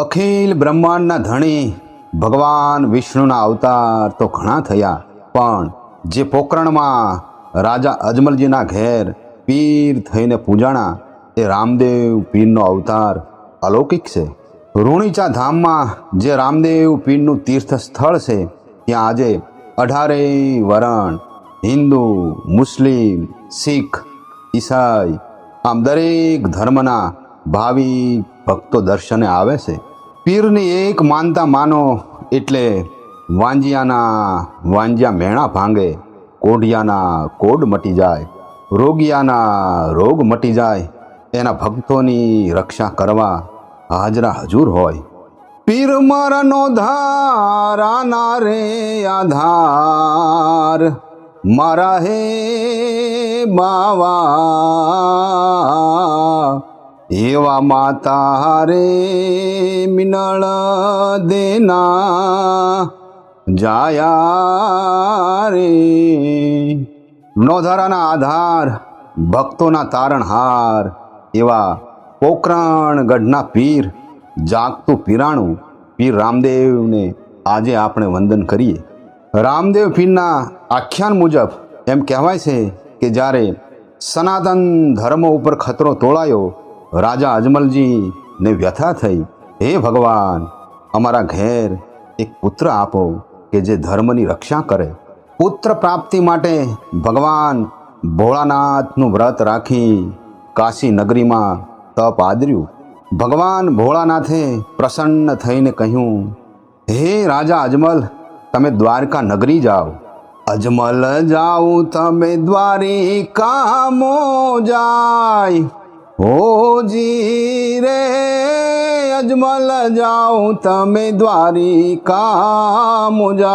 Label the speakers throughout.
Speaker 1: અખિલ બ્રહ્માંડના ધણી, ભગવાન વિષ્ણુના અવતાર તો ઘણા થયા, પણ જે પોકરણમાં રાજા અજમલજીના ઘેર પીર થઈને પૂજાણા, એ રામદેવ પીરનો અવતાર અલૌકિક છે. રૂણીચા ધામમાં જે રામદેવ પીરનું તીર્થ સ્થળ છે, ત્યાં આજે અઢારેય વરણ, હિન્દુ, મુસ્લિમ, શીખ, ઈસાઈ, આમ દરેક ધર્મના ભાવિક ભક્તો દર્શને આવે છે. પીરની એક માનતા માનો એટલે વાંજિયાના વાંજિયા મેણા ભાંગે, કોઢિયાના કોડ મટી જાય, રોગિયાના રોગ મટી જાય, એના ભક્તોની રક્ષા કરવા હાજરા હજુર હોય. પીર મારાનો ધારાના રે આધાર, મારા હે બાવા. એવા માતા રે મિનળ દેના, જાયા રે. નોધારાના આધાર, ભક્તોના તારણહાર, એવા પોકરણ ગઢના પીર, જાગતું પીરાણું, પીર રામદેવને આજે આપણે વંદન કરીએ. રામદેવ પીરના આખ્યાન મુજબ એમ કહેવાય છે કે જ્યારે સનાતન ધર્મ ઉપર ખતરો તોળાયો રાજા અજમલજીને વ્યથા થઈ. હે ભગવાન, અમારા ઘેર એક પુત્ર આપો કે જે ધર્મની રક્ષા કરે. પુત્ર પ્રાપ્તિ માટે ભગવાન ભોળાનાથનું વ્રત રાખી કાશી નગરીમાં તપ આદર્યું. ભગવાન ભોળાનાથે પ્રસન્ન થઈને કહ્યું, હે રાજા અજમલ, તમે દ્વારકા નગરી જાઓ. અજમલ જાઓ, તમે દ્વારિકા મો જાય. હોજી રે અજમલ જાઓ તમે દ્વારિકા મુજાય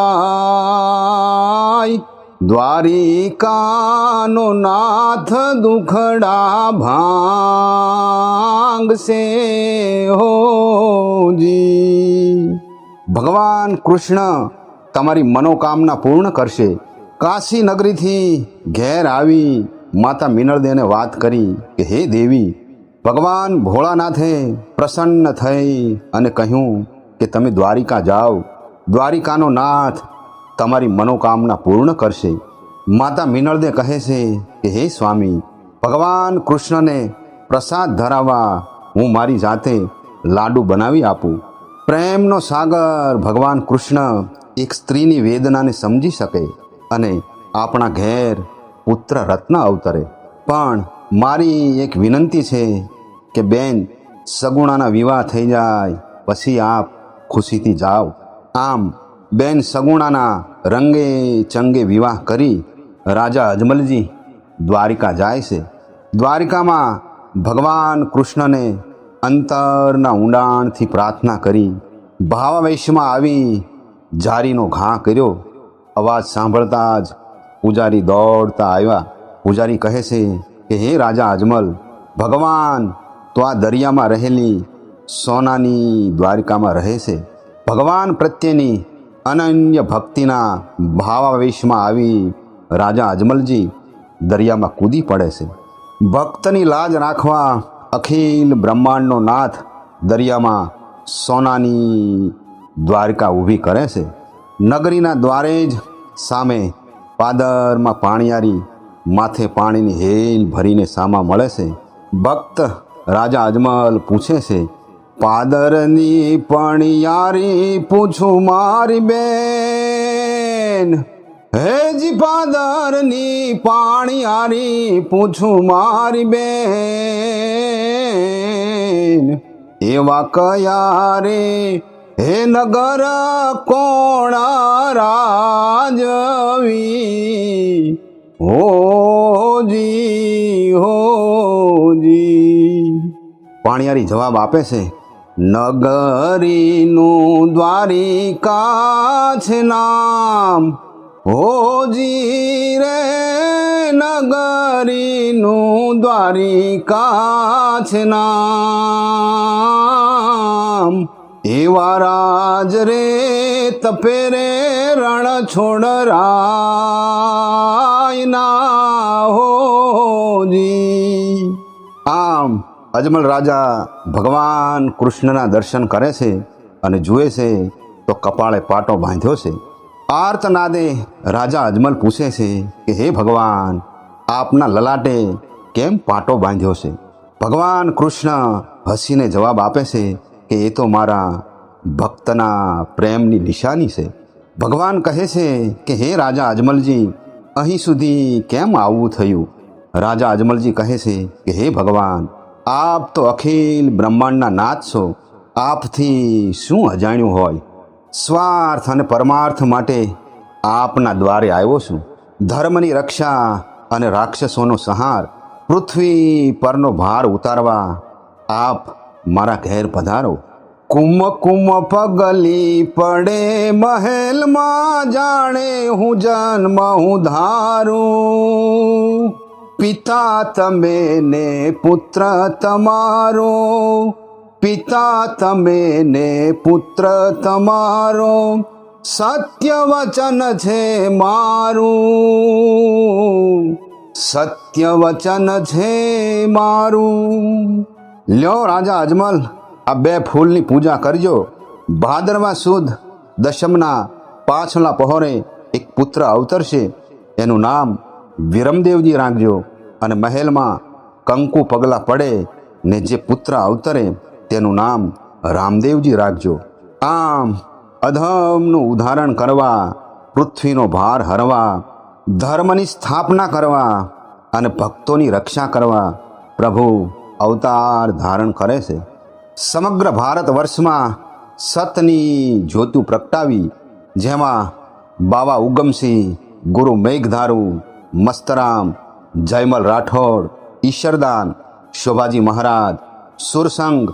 Speaker 1: દ્વારિકાનો નાથ દુખડા ભાંગશે હોજી ભગવાન કૃષ્ણ તમારી મનોકામના પૂર્ણ કરશે. કાશી નગરીથી ઘેર આવી માતા મિનળદેને વાત કરી કે, હે દેવી, ભગવાન ભોળાનાથે પ્રસન્ન થઈ અને કહ્યું કે, તમે દ્વારિકા જાઓ. દ્વારિકાનો નાથ તમારી મનોકામના પૂર્ણ કરશે. માતા મિનળદે કહે છે કે, હે સ્વામી, ભગવાન કૃષ્ણને પ્રસાદ ધરાવવા હું મારી જાતે લાડુ બનાવી આપું. પ્રેમનો સાગર ભગવાન કૃષ્ણ એક સ્ત્રીની વેદનાને સમજી શકે અને આપણા ઘેર પુત્ર રત્ન અવતરે. પણ મારી એક વિનંતી છે કે બેન, સગુણાના વિવાહ થઈ જાય, પછી આપ ખુશીથી જાઓ. આમ, બેન સગુણાના રંગે ચંગે વિવાહ કરી રાજા અજમલજી દ્વારિકા જાય છે. દ્વારિકામાં ભગવાન કૃષ્ણને અંતરના ઊંડાણથી પ્રાર્થના કરી ભાવાવેશમાં આવી જારીનો ઘા કર્યો. અવાજ સાંભળતા જ પૂજારી દોડતા આવ્યા. પૂજારી કહે છે કે, હે રાજા અજમલ, ભગવાન તો આ દરિયામાં રહેલી સોનાની દ્વારિકામાં રહે છે. ભગવાન પ્રત્યેની અનન્ય ભક્તિના ભાવાવેશમાં આવી રાજા અજમલજી દરિયામાં કૂદી પડે છે. ભક્તની લાજ રાખવા અખિલ બ્રહ્માંડનો નાથ દરિયામાં સોનાની દ્વારિકા ઊભી કરે છે. નગરીના દ્વારે જ સામે પાદરમાં પાણીયારી માથે પાણીની હેલ ભરીને સામા મળે છે. ભક્ત રાજા અજમલ પૂછે છે, પાદરની પણિયારી પૂછું મારી બેન. હેજી પાદરની પાણિયારી પૂછું મારી બેન. એવા કયા રે હે નગર કોણ રાજવી હોજી હોજી પાણીયારી જવાબ આપે છે, નગરીનું દ્વારિકા છે નામ હોજી રે નગરીનું દ્વારિકા છે નામ. એવા રાજ રે તપે રે રણ છોડ રાયના હોજી. આમ અજમલ રાજા ભગવાન કૃષ્ણના દર્શન કરે છે અને જુએ છે તો કપાળે પાટો બાંધ્યો છે. આર્તનાદે રાજા અજમલ પૂછે છે કે, હે ભગવાન, આપના લલાટે કેમ પાટો બાંધ્યો છે? ભગવાન કૃષ્ણ હસીને જવાબ આપે છે કે એ તો મારા ભક્તના પ્રેમની નિશાની છે. ભગવાન કહે છે કે, હે રાજા અજમલજી, અહીં સુધી કેમ આવવું થયું? રાજા અજમલજી કહે છે કે, હે ભગવાન, આપ તો અખિલ બ્રહ્માંડના નાથ છો. આપથી શું અજાણ્યું હોય? સ્વાર્થ અને પરમાર્થ માટે આપના દ્વારે આવ્યો છું. ધર્મની રક્ષા અને રાક્ષસોનો સંહાર, પૃથ્વી પરનો ભાર ઉતારવા આપ મારા ઘેર પધારો. કુમ કુમ પગલી પડે, મહેલમાં જાણે હું જન્મ હું ધારું. પિતા તમે ને પુત્ર તમારો. પિતા તમે ને પુત્ર તમારો. સત્ય વચન છે મારું. સત્ય વચન છે મારું. લ્યો રાજા અજમલ, આ બે ફૂલની પૂજા કરજો. ભાદરવા સુદ દશમના પાછલા પહોરે એક પુત્ર અવતરશે. એનું નામ વિરમદેવજી રાખજો અને મહેલમાં કંકુ પગલા પડે ને જે પુત્ર અવતરે તેનું નામ રામદેવજી રાખજો. આમ અધમનું ઉદાહરણ કરવા, પૃથ્વીનો ભાર હરવા, ધર્મની સ્થાપના કરવા અને ભક્તોની રક્ષા કરવા પ્રભુ અવતાર ધારણ કરે છે. સમગ્ર ભારત વર્ષમાં સતની જ્યોતું પ્રગટાવી, જેમાં બાવા ઉગમસિંહ, ગુરુ મેઘધારુ, મસ્તરામ, જયમલ રાઠોડ ઈશ્વરદાન શોભાજી મહારાજ, સુરસંગ,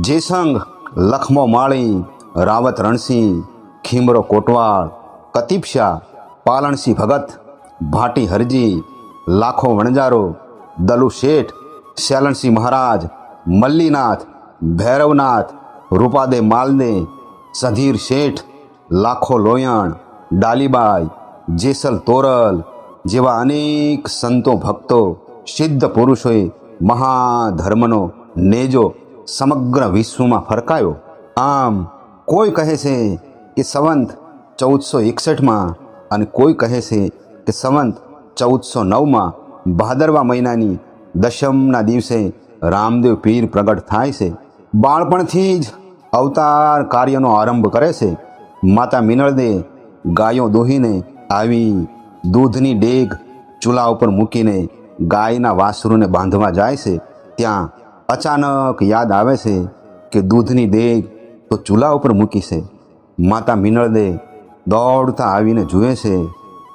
Speaker 1: જેસંગ, લખમો માળી, રાવત રણસિંહ, ખીમરો કોટવાળ કતિપશા પાલણસિંહ ભગત, ભાટી હરજી, લાખો વણજારો, દલુ શેઠ શેલણસિંહ મહારાજ, મલ્લીનાથ, ભૈરવનાથ, રૂપાદે માલદે સધીર શેઠ, લાખો લોયણ, ડાલીબાઈ, જેસલ તોરલ જેવા અનેક સંતો ભક્તો, સિદ્ધ પુરુષોએ મહાધર્મનો નેજો સમગ્ર વિશ્વમાં ફરકાયો. આમ કોઈ કહે છે કે સંવંત ચૌદસો એકસઠમાં અને કોઈ કહે છે કે સંવંત ચૌદસો નવમાં ભાદરવા મહિનાની દશમના દિવસે રામદેવ પીર પ્રગટ થાય છે. બાળપણથી જ અવતાર કાર્યનો આરંભ કરે છે. માતા મિનળદે ગાયો દોહીને આવી દૂધની ડેગ ચૂલા ઉપર મૂકીને ગાયના વાસરુને બાંધવા જાય છે. ત્યાં અચાનક યાદ આવે છે કે દૂધની ડેગ તો ચૂલા ઉપર મૂકી છે. માતા મિનળદે દોડતા આવીને જુએ છે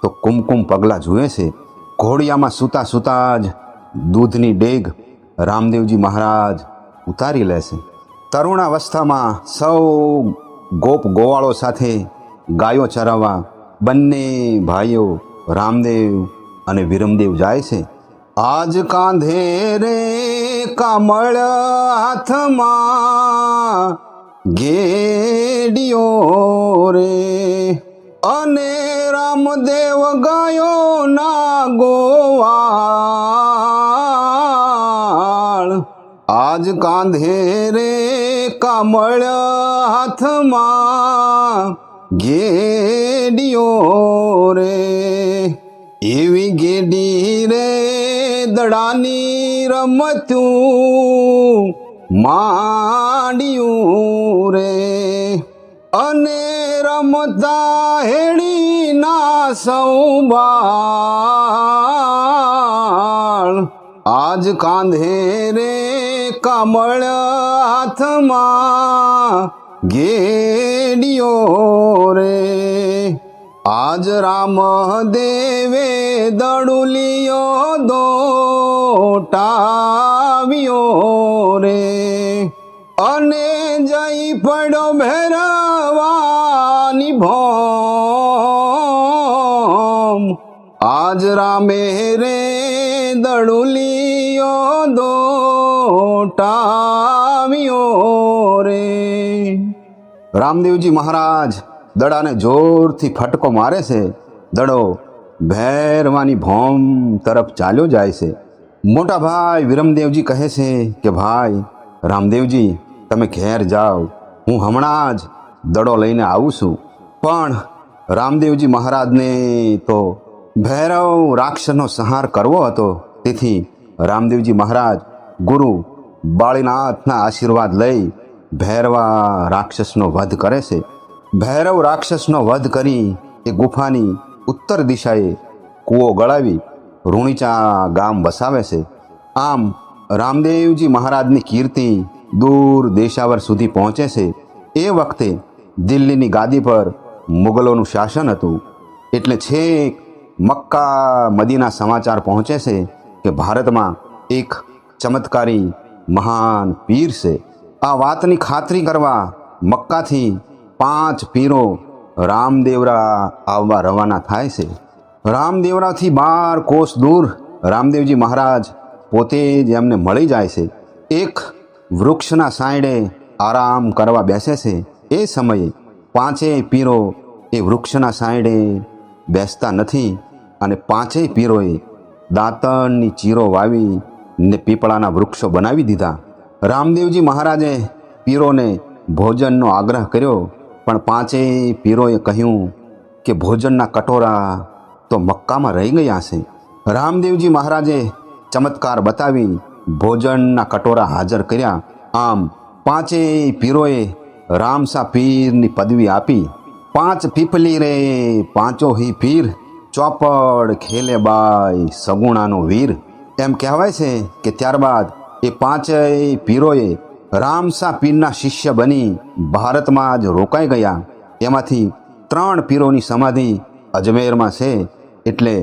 Speaker 1: તો કુમકુમ પગલાં જુએ છે. ઘોડિયામાં સૂતા સૂતા જ દૂધની ડેગ રામદેવજી મહારાજ ઉતારી લેશે. તરુણાવસ્થામાં સૌ ગોપ ગોવાળો સાથે ગાયો ચરાવવા બંને ભાઈઓ રામદેવ અને વિરમદેવ જાય છે. આજ કાંધે રે કમળ હાથમાં ગેડિયો રે. અને રામદેવ ગાયો ના ગોવાળ આજ કાંધે રે કમળ હાથમાં ગેડિયો રે. એવી ગેડી રે દડાની રમતું માંડ્યું રે. અને રમતા હેડી ના સૌબાળ. આજ કાંધે રે કમળ હાથમાં ઘેડિયો રે. આજ રામ દેવે દડુલિયો દોટાવ્યો રે. અને જઈ પડો ભેરવાની ભોમ. આજ રામે રે દડુલિયો દોટાવ્યો રે. રામદેવજી મહારાજ દડાને જોરથી ફટકો મારે છે. દડો ભેરવાની ભોમ તરફ ચાલ્યો જાય છે. મોટા ભાઈ વિરમદેવજી કહે છે કે, ભાઈ, રામદેવજી, તમે ઘેર જાઓ. હું હમણાં જ દડો લઈને આવું છું. પણ રામદેવજી મહારાજને તો ભૈરવ રાક્ષસનો સંહાર કરવો હતો. તેથી રામદેવજી મહારાજ ગુરુ બાળીનાથના આશીર્વાદ લઈ ભૈરવા રાક્ષસનો વધ કરે છે. ભૈરવ રાક્ષસનો વધ કરી એ ગુફાની ઉત્તર દિશાએ કૂવો ગળાવી રૂણીચા ગામ વસાવે છે. આમ રામદેવજી મહારાજની કીર્તિ દૂર દેશાવર સુધી પહોંચે છે. એ વખતે દિલ્હીની ગાદી પર મુગલોનું શાસન હતું. એટલે છેક મક્કા, મદીના સમાચાર પહોંચે છે કે ભારતમાં એક ચમત્કારી મહાન પીર છે. આ વાતની ખાતરી કરવા મક્કાથી પાંચ પીરો રામદેવરા આવવા રવાના થાય છે. રામદેવરાથી બાર કોષ દૂર રામદેવજી મહારાજ પોતે જ એમને મળી જાય છે. એક વૃક્ષના સાઈડે આરામ કરવા બેસે છે. એ સમયે પાંચેય પીરો એ વૃક્ષના સાઈડે બેસતા નથી અને પાંચેય પીરોએ દાંતણની ચીરો વાવી ને પીપળાના વૃક્ષો બનાવી દીધા. રામદેવજી મહારાજે પીરોને ભોજનનો આગ્રહ કર્યો, પણ પાંચેય પીરોએ કહ્યું કે ભોજનના કટોરા તો મક્કામાં રહી ગયા છે. રામદેવજી મહારાજે ચમત્કાર બતાવી ભોજનના કટોરા હાજર કર્યા. આમ પાંચેય પીરોએ રામસા પીરની પદવી આપી. પાંચ પીપલી રે પાંચો હી પીર, ચોપડ ખેલે બાય સગુણાનો વીર. એમ કહેવાય છે કે ત્યારબાદ એ પાંચેય પીરોએ રામસા પીરના શિષ્ય બની ભારતમાં જ રોકાઈ ગયા. એમાંથી ત્રણ પીરોની સમાધિ અજમેરમાં છે એટલે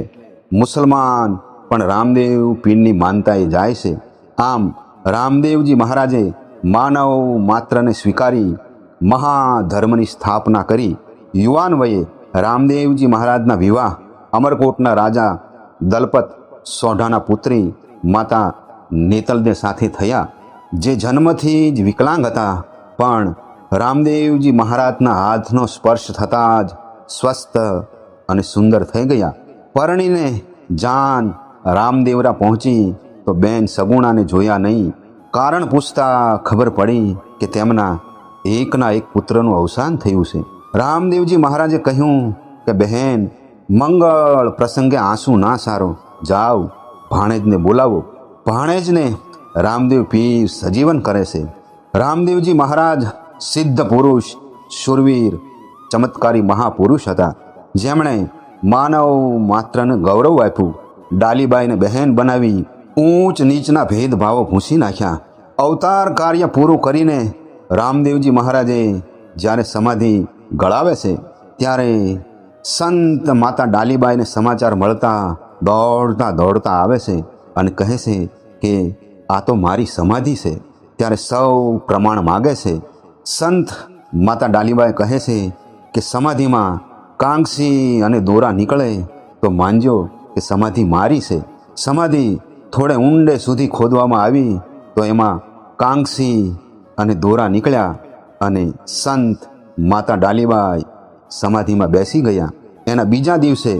Speaker 1: મુસલમાન પણ રામદેવ પીરની માનતાએ જાય છે. આમ રામદેવજી મહારાજે માનવ માત્રને સ્વીકારી મહાધર્મની સ્થાપના કરી. યુવાન વયે રામદેવજી મહારાજના વિવાહ અમરકોટના રાજા દલપત સોઢાના પુત્રી માતા નેતલદે સાથે થયા. જે જન્મથી જ વિકલાંગ હતા, પણ રામદેવજી મહારાજના હાથનો સ્પર્શ થતાં જ સ્વસ્થ અને સુંદર થઈ ગયા. પરણીને જાન રામદેવરા પહોંચી તો બેન સગુણાને જોયા નહીં. કારણ પૂછતા ખબર પડી કે તેમના એકના એક પુત્રનું અવસાન થયું છે. રામદેવજી મહારાજે કહ્યું કે, બહેન, મંગળ પ્રસંગે આંસુ ના સારો. જાઓ, ભાણેજને બોલાવો. ભાણેજને રામદેવ પીર સજીવન કરે છે. રામદેવજી મહારાજ સિદ્ધ પુરુષ, શુરવીર, ચમત્કારી મહાપુરુષ હતા. જેમણે માનવ માત્રને ગૌરવ આપ્યું. ડાલીબાઈને બહેન બનાવી ઊંચ નીચના ભેદભાવો ભૂંસી નાખ્યા. અવતાર કાર્ય પૂરું કરીને રામદેવજી મહારાજે જ્યારે સમાધિ ગળાવે છે, ત્યારે સંત માતા ડાલીબાઈને સમાચાર મળતા દોડતા દોડતા આવે છે અને કહે છે કે આ તો મારી સમાધિ છે. ત્યારે સૌ પ્રમાણ માગે છે. સંત માતા ડાલીબાઈ કહે છે કે સમાધિમાં કાંક્ષી અને દોરા નીકળે તો માનજો કે સમાધિ મારી છે. સમાધિ થોડે ઊંડે સુધી ખોદવામાં આવી તો એમાં કાંક્ષી અને દોરા નીકળ્યા અને સંત માતા ડાલીબાઈ સમાધિમાં બેસી ગયા. એના બીજા દિવસે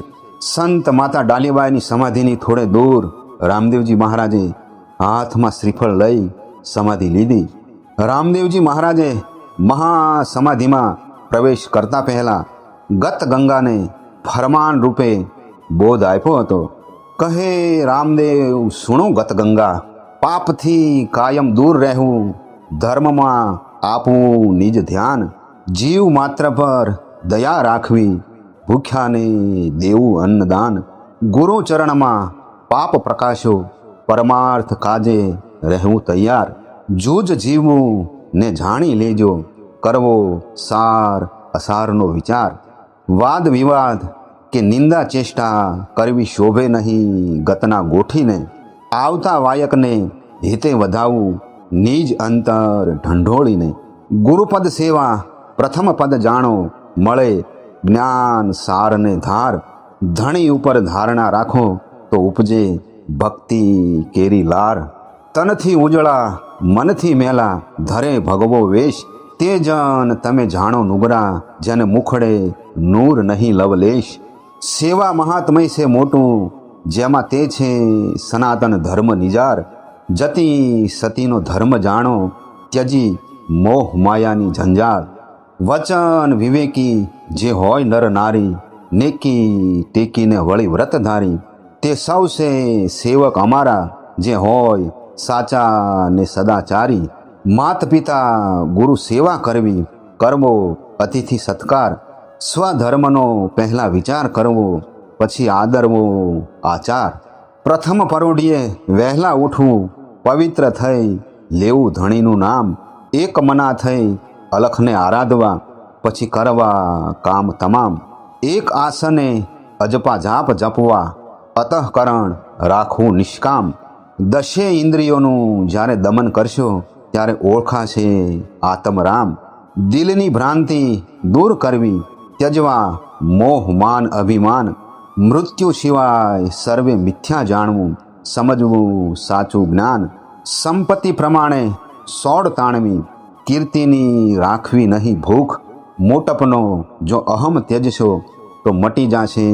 Speaker 1: સંત માતા ડાલીબાઈની સમાધિની થોડે દૂર રામદેવજી મહારાજે હાથમાં શ્રીફળ લઈ સમાધિ લીધી. રામદેવજી મહારાજે મહાસમાધિમાં પ્રવેશ કરતા પહેલાં ગત ગંગાને ફરમાન રૂપે બોધ આપ્યો હતો. કહે, રામદેવ, સુણો ગત ગંગા. પાપથી કાયમ દૂર રહેવું, ધર્મમાં આપવું નિજ ધ્યાન. જીવ માત્ર પર દયા રાખવી ભૂખ્યાને દેવું અન્નદાન. ગુરુ ચરણમાં પાપ પ્રકાશો, પરમાર્થ કાજે રહેવું તૈયાર. જૂજ જીવવું ને જાણી લેજો, કરવો સાર અસારનો વિચાર. વાદ વિવાદ કે નિંદા ચેષ્ટા કરવી શોભે નહીં ગતના ગોઠીને. આવતા વાયકને હિતે વધાવવું નિજ અંતર ઢંઢોળીને. ગુરુપદ સેવા પ્રથમ પદ જાણો, મળે જ્ઞાન સારને ધાર ધણી ઉપર ધારણા રાખો તો ઉપજે ભક્તિ કેરી લાર. તનથી ઉજળા, મનથી મેલા ધરે ભગવો વેશ. તે જન તમે જાણો નુગરા, જેને મુખડે નૂર નહીં લવલેશ. સેવા મહાત્મય છે મોટું, જેમાં તે છે સનાતન ધર્મ નિજાર. જતી સતીનો ધર્મ જાણો, ત્યજી મોહ માયાની ઝંઝાળ વચન વિવેકી જે હોય નર નારી, નેકી ટેકીને વળી વ્રતધારી તે સૌ છે સેવક અમારા જે હોય સાચા ને સદાચારી. માત પિતા ગુરુ સેવા કરવી, કરવો, અતિથિ સત્કાર. સ્વધર્મનો પહેલા વિચાર કરવો, પછી આદરવો, આચાર. પ્રથમ પરોઢીએ વહેલા ઉઠવું, પવિત્ર થઈ લેવું ધણીનું નામ. એક મના થઈ અલખને આરાધવા, પછી કરવા કામ તમામ. એક આસને અજપા જાપ જપવા અતઃકરણ રાખવું નિષ્કામ. દશે ઇન્દ્રિયોનું જ્યારે દમન કરશો, ત્યારે ઓળખાશે આત્મરામ. દિલની ભ્રાંતિ દૂર કરવી, ત્યજવા મોહ માન અભિમાન. મૃત્યુ સિવાય સર્વે મિથ્યા જાણવું, સમજવું સાચું જ્ઞાન. સંપત્તિ પ્રમાણે સોડ તાણવી કીર્તિની રાખવી નહીં ભૂખ. મોટપનો જો અહમ ત્યજશો તો મટી જાશે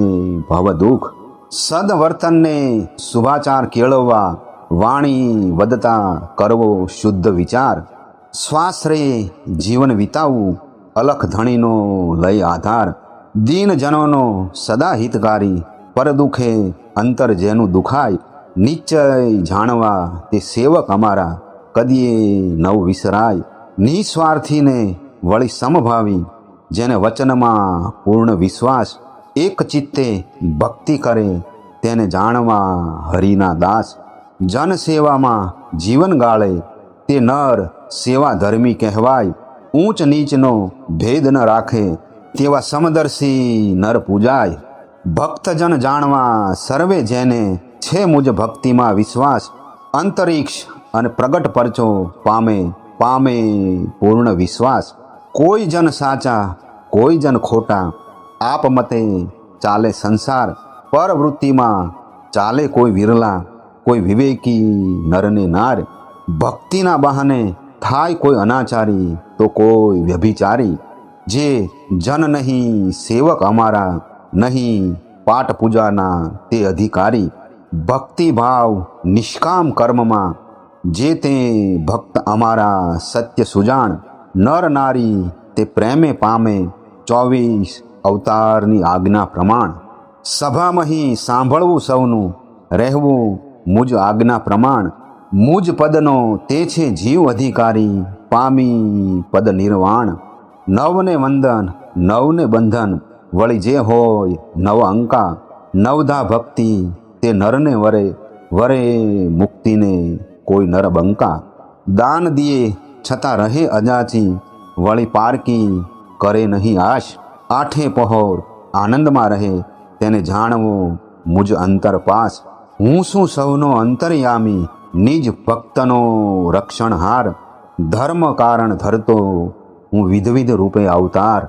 Speaker 1: ભવ દુઃખ સદવર્તનને શુભાચાર કેળવવા વાણી વધતા કરવો શુદ્ધ વિચાર. સ્વાશ્રે જીવન વિતાવવું અલખ ધણીનો લય આધાર. દીનજનોનો સદા હિતકારી પર દુઃખે અંતર જેનું દુખાય. નિશ્ચય જાણવા તે સેવક અમારા, કદીએ નવ વિસરાય. નિસ્વાર્થીને વળી સમભાવી, જેને વચનમાં પૂર્ણ વિશ્વાસ, એક ચિત્તે ભક્તિ કરે, તેને જાણવા હરિના દાસ. જનસેવામાં જીવન ગાળે, તે નર સેવા ધર્મી કહેવાય. ઊંચ નીચનો ભેદ ન રાખે, તેવા સમદર્શી નર પૂજાય. ભક્તજન જાણવા સર્વે જેને છે મુજ ભક્તિમાં વિશ્વાસ. અંતરિક્ષ અને પ્રગટ પરચો પામે પામે પૂર્ણ વિશ્વાસ કોઈ જન સાચા કોઈ જન ખોટા આપ મતે ચાલે સંસાર પરવૃત્તિમાં ચાલે કોઈ વિરલા કોઈ વિવેકી નરને નાર ભક્તિના બહાને થાય કોઈ અનાચારી તો કોઈ વ્યભિચારી જે જન નહીં સેવક અમારા નહીં પાઠ પૂજાના તે અધિકારી ભક્તિ ભાવ નિષ્કામ કર્મમાં જે તે ભક્ત અમારા સત્ય સુજાણ, નર નારી તે પ્રેમે પામે ચોવીસ અવતારની આજ્ઞા પ્રમાણ. સભામહી સાંભળવું સૌનું, રહેવું મુજ આજ્ઞા પ્રમાણ. મુજ પદનો તે છે જીવ અધિકારી, પામી પદ નિર્વાણ. નવને વંદન, નવને બંધન, વળી જે હોય નવ અંકા. નવધા ભક્તિ તે નરને વરે વરે મુક્તિને કોઈ નર બંકા. દાન દિએ, છતાં રહે અજાચી વળી પારકી કરે નહીં આશ. આઠે પહોર આનંદમાં રહે, તેને જાણવું મુજ અંતર પાસ. હું શું સૌનો અંતર્યામી, નિજ ભક્તનો રક્ષણહાર. ધર્મ કારણ ધરતો હું વિધવિધ રૂપે અવતાર.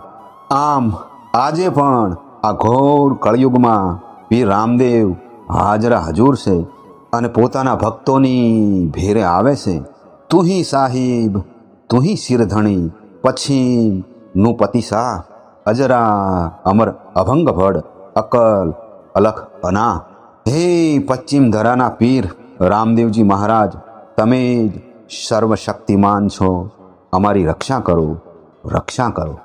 Speaker 1: આમ આજે પણ આ ઘોર કળયુગમાં પીર રામદેવ હાજરા હજૂર છે. અને પોતાના ભક્તોની ભેરે આવે છે, તુહી સાહિબ, તુહી શિરધણી, પછી નું પતિ શાહ, અજરા અમર અભંગ ભડ, અકલ અલખ અના. હે પશ્ચિમ ધરાના પીર, રામદેવજી મહારાજ, તમે જ સર્વશક્તિમાન છો. અમારી રક્ષા કરો રક્ષા કરો.